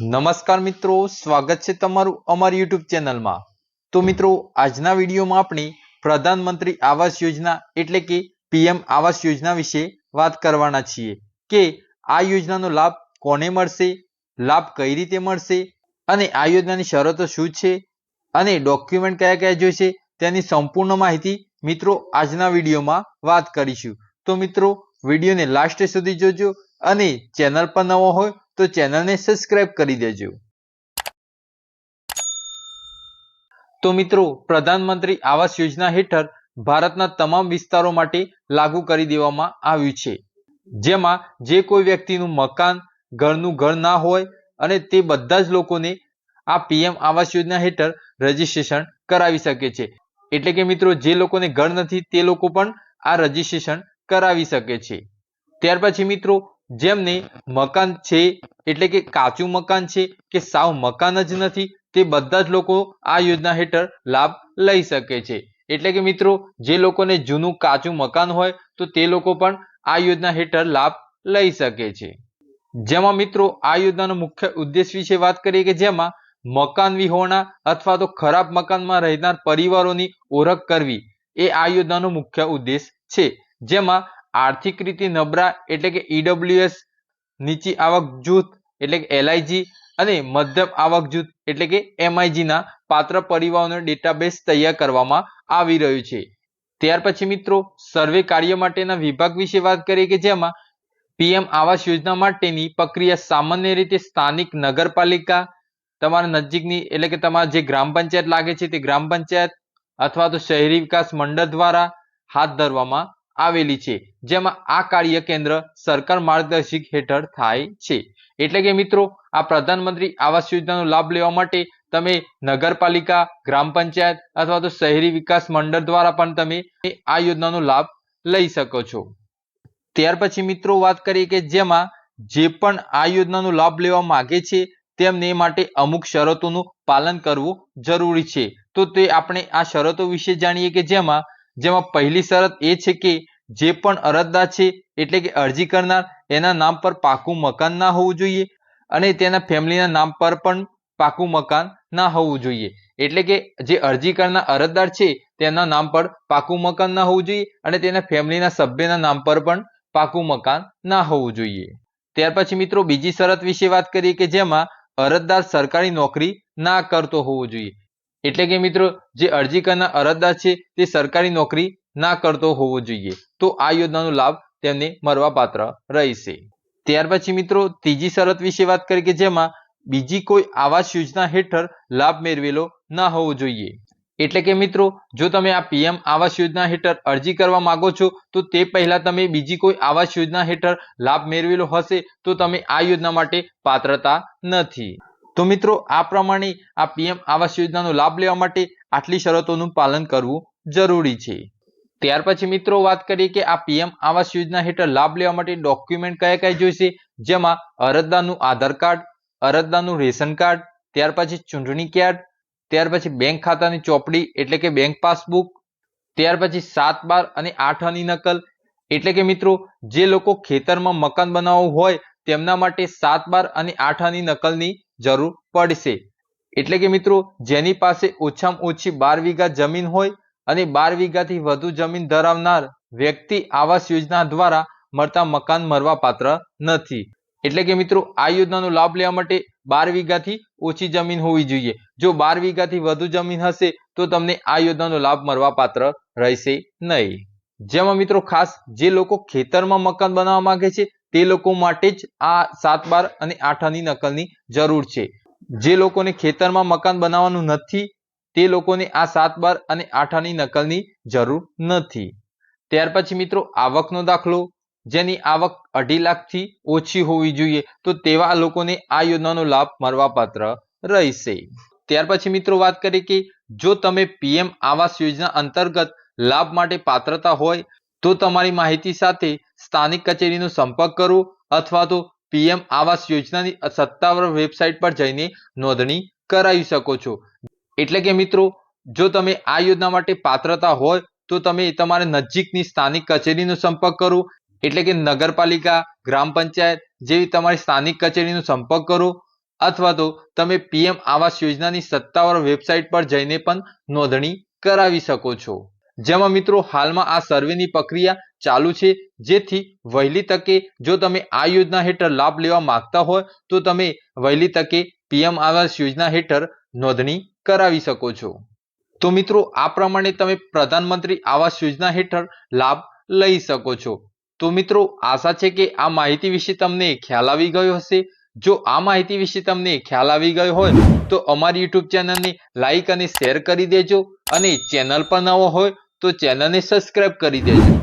નમસ્કાર મિત્રો, સ્વાગત છે તમારું અમારી યુટ્યુબ ચેનલમાં. તો મિત્રો, આજના વિડીયોમાં આપણે પ્રધાનમંત્રી આવાસ યોજના એટલે કે પીએમ આવાસ યોજના વિશે વાત કરવાના છીએ કે આ યોજનાનો લાભ કોને મળશે, લાભ કઈ રીતે મળશે અને આ યોજનાની શરતો શું છે અને ડોક્યુમેન્ટ કયા કયા જોઈશે તેની સંપૂર્ણ માહિતી મિત્રો આજના વિડીયોમાં વાત કરીશું. તો મિત્રો, વિડીયોને લાસ્ટ સુધી જોજો અને ચેનલ પર નવો હોય તો ચેનલને સબસ્ક્રાઇબ કરી દેજો. તો મિત્રો, પ્રધાનમંત્રી આવાસ યોજના હેઠળ ભારતના તમામ વિસ્તારો માટે લાગુ કરી દેવામાં આવ્યું છે. જેમાં જે કોઈ વ્યક્તિનું મકાન, ઘરનું ઘર ના હોય અને તે બધા જ લોકોને આ પીએમ આવાસ યોજના હેઠળ રજીસ્ટ્રેશન કરાવી શકે છે. એટલે કે મિત્રો, જે લોકોને ઘર નથી તે લોકો પણ આ રજીસ્ટ્રેશન કરાવી શકે છે. ત્યાર પછી મિત્રો જેમને મકાન છે, એટલે કે કાચું મકાન છે, કે સાવ મકાન જ નથી, તે બધા જ લોકો આ યોજના હેઠળ લાભ લઈ શકે છે. એટલે કે મિત્રો, જે લોકોને જૂનું કાચું મકાન હોય, તો તે લોકો પણ આ યોજના હેઠળ લાભ લઈ શકે છે. જેમાં મિત્રો, આ યોજનાનો મુખ્ય ઉદ્દેશ વિશે વાત કરીએ કે જેમાં મકાન વિહોણા અથવા તો ખરાબ મકાનમાં રહેનાર પરિવારોની ઓળખ કરવી એ આ યોજનાનો મુખ્ય ઉદ્દેશ છે. જેમાં આર્થિક રીતે નબળા એટલે કે ઈડબ્લ્યુએસ નીચી આવક જૂથ એટલે કે એલઆઈજી અને મધ્યમ આવક જૂથ એટલે કે એમઆઈજી ના પાત્ર પરિવારોનો ડેટાબેઝ તૈયાર કરવામાં આવી રહ્યું છે. ત્યાર પછી મિત્રો સર્વે કાર્ય માટેના વિભાગ વિશે વાત કરીએ કે જેમાં પીએમ આવાસ યોજના માટેની પ્રક્રિયા સામાન્ય રીતે સ્થાનિક નગરપાલિકા, તમારા નજીકની એટલે કે તમારા જે ગ્રામ પંચાયત લાગે છે તે ગ્રામ પંચાયત અથવા તો શહેરી વિકાસ મંડળ દ્વારા હાથ ધરવામાં આવેલી છે, જેમાં આ કાર્ય કેન્દ્ર સરકાર માર્ગદર્શિક હેઠળ થાય છે. એટલે કે મિત્રો, આ પ્રધાનમંત્રી આવાસ યોજનાનો લાભ લેવા માટે તમે નગરપાલિકા, ગ્રામ પંચાયત અથવા તો શહેરી વિકાસ મંડળ દ્વારા પણ તમે આ યોજનાનો લાભ લઈ શકો છો. ત્યાર પછી મિત્રો વાત કરીએ કે જેમાં જે પણ આ યોજનાનો લાભ લેવા માંગે છે, તેમને માટે અમુક શરતોનું પાલન કરવું જરૂરી છે. તો તે આપણે આ શરતો વિશે જાણીએ કે જેમાં જેમાં પહેલી શરત એ છે કે જે પણ અરજદાર છે, એટલે કે અરજી કરનાર, એના નામ પર પાકું મકાન ના હોવું જોઈએ અને તેના ફેમિલીના નામ પર પણ પાકું મકાન ના હોવું જોઈએ. એટલે કે જે અરજી કરનાર અરજદાર છે, તેના નામ પર પાકું મકાન ના હોવું જોઈએ અને તેના ફેમિલીના સભ્યના નામ પર પણ પાકું મકાન ના હોવું જોઈએ. ત્યાર પછી મિત્રો બીજી શરત વિશે વાત કરીએ કે જેમાં અરજદાર સરકારી નોકરી ના કરતો હોવો જોઈએ. એટલે કે મિત્રો, જે અરજી કરનાર અરજદાર છે, તે સરકારી નોકરી ના કરતો હોવો જોઈએ. તો આ યોજનાનો લાભ તેમને મળવાપાત્ર રહેશે. ત્યાર પછી મિત્રો, ત્રીજી શરત વિશે વાત કરી કે જેમાં બીજી કોઈ આવાસ યોજના હેઠળ લાભ મેળવેલો ના હોવો જોઈએ. એટલે કે મિત્રો, જો તમે આ પીએમ આવાસ યોજના હેઠળ અરજી કરવા માંગો છો, તો તે પહેલા તમે બીજી કોઈ આવાસ યોજના હેઠળ લાભ મેળવેલો હશે, તો તમે આ યોજના માટે પાત્રતા નથી. તો મિત્રો, આ પ્રમાણે આ પીએમ આવાસ યોજનાનો લાભ લેવા માટે આટલી શરતોનું પાલન કરવું જરૂરી છે. ત્યાર પછી મિત્રો, વાત કરીએ કે આ પીએમ આવાસ યોજના હેઠળ લાભ લેવા માટે ડોક્યુમેન્ટ કયા કયા જોઈશે? જેમાં અરજદારનું આધાર કાર્ડ, અરજદારનું રેશન કાર્ડ, ત્યાર પછી ચૂંટણી કાર્ડ, ત્યાર પછી બેંક ખાતાની ચોપડી, એટલે કે બેંક પાસબુક, ત્યાર પછી સાત બાર અને આઠ આની નકલ. એટલે કે મિત્રો, જે લોકો ખેતરમાં મકાન બનાવવું હોય, તેમના માટે સાત બાર અને આઠ આની નકલની જરૂર પડશે. એટલે કે મિત્રો, જેની પાસે ઓછામાં ઓછી બાર વીઘા જમીન હોય અને બાર વીઘાથી વધુ જમીન ધરાવનાર વ્યક્તિ આવાસ યોજના દ્વારા મળતા મકાન મળવા પાત્ર નથી. એટલે કે મિત્રો, આ યોજનાનો લાભ લેવા માટે બાર વીઘાથી ઓછી જમીન હોવી જોઈએ. જો બાર વીઘાથી વધુ જમીન હશે, તો તમને આ યોજનાનો લાભ મળવા પાત્ર રહેશે નહીં. જેમાં મિત્રો ખાસ, જે લોકો ખેતરમાં મકાન બનાવવા માંગે છે તે લોકો માટે જ આ સાત બાર અને આઠ આની નકલની જરૂર છે. જે લોકોને ખેતરમાં મકાન બનાવવાનું નથી, તે લોકોને આ સાત બાર અને આઠ આની નકલની જરૂર નથી. ત્યાર પછી મિત્રો, આવકનો દાખલો. જેની આવક અઢી લાખથી ઓછી હોવી જોઈએ, તો તેવા લોકોને આ યોજનાનો લાભ મળવા પાત્ર રહેશે. ત્યાર પછી મિત્રો, વાત કરીએ કે જો તમે પીએમ આવાસ યોજના અંતર્ગત લાભ માટે પાત્રતા હોય તો તમારી માહિતી સાથે સ્થાનિક કચેરીનો સંપર્ક કરો અથવા તો પીએમ આવાસ યોજનાની સત્તાવાર વેબસાઇટ પર જઈને નોંધણી કરાવી શકો છો. એટલે કે મિત્રો, જો તમે આ યોજના માટે પાત્રતા હોય, તો તમે તમારે નજીકની સ્થાનિક કચેરીનો સંપર્ક કરો. એટલે કે નગરપાલિકા, ગ્રામ પંચાયત જેવી તમારી સ્થાનિક કચેરીનો સંપર્ક કરો. અથવા તો તમે પીએમ આવાસ યોજનાની સત્તાવાર વેબસાઇટ પર જઈને પણ નોંધણી કરાવી શકો છો. જેમાં મિત્રો હાલમાં આ સર્વેની પ્રક્રિયા ચાલુ છે. જેથી વહેલી તકે જો તમે આ યોજના હેઠળ લાભ લેવા માંગતા હોય, તો તમે વહેલી તકે પીએમ આવાસ યોજના હેઠળ નોંધણી કરાવી શકો છો. તો મિત્રો, આ પ્રમાણે તમે પ્રધાનમંત્રી આવાસ યોજના હેઠળ લાભ લઈ શકો છો. તો મિત્રો, આશા છે કે આ માહિતી વિશે તમને ખ્યાલ આવી ગયો હશે. જો આ માહિતી વિશે તમને ખ્યાલ આવી ગયો હોય, તો અમારી યુટ્યુબ ચેનલને લાઇક અને શેર કરી દેજો અને ચેનલ પર નવો હોય તો ચેનલને સબસ્ક્રાઇબ કરી દેજો.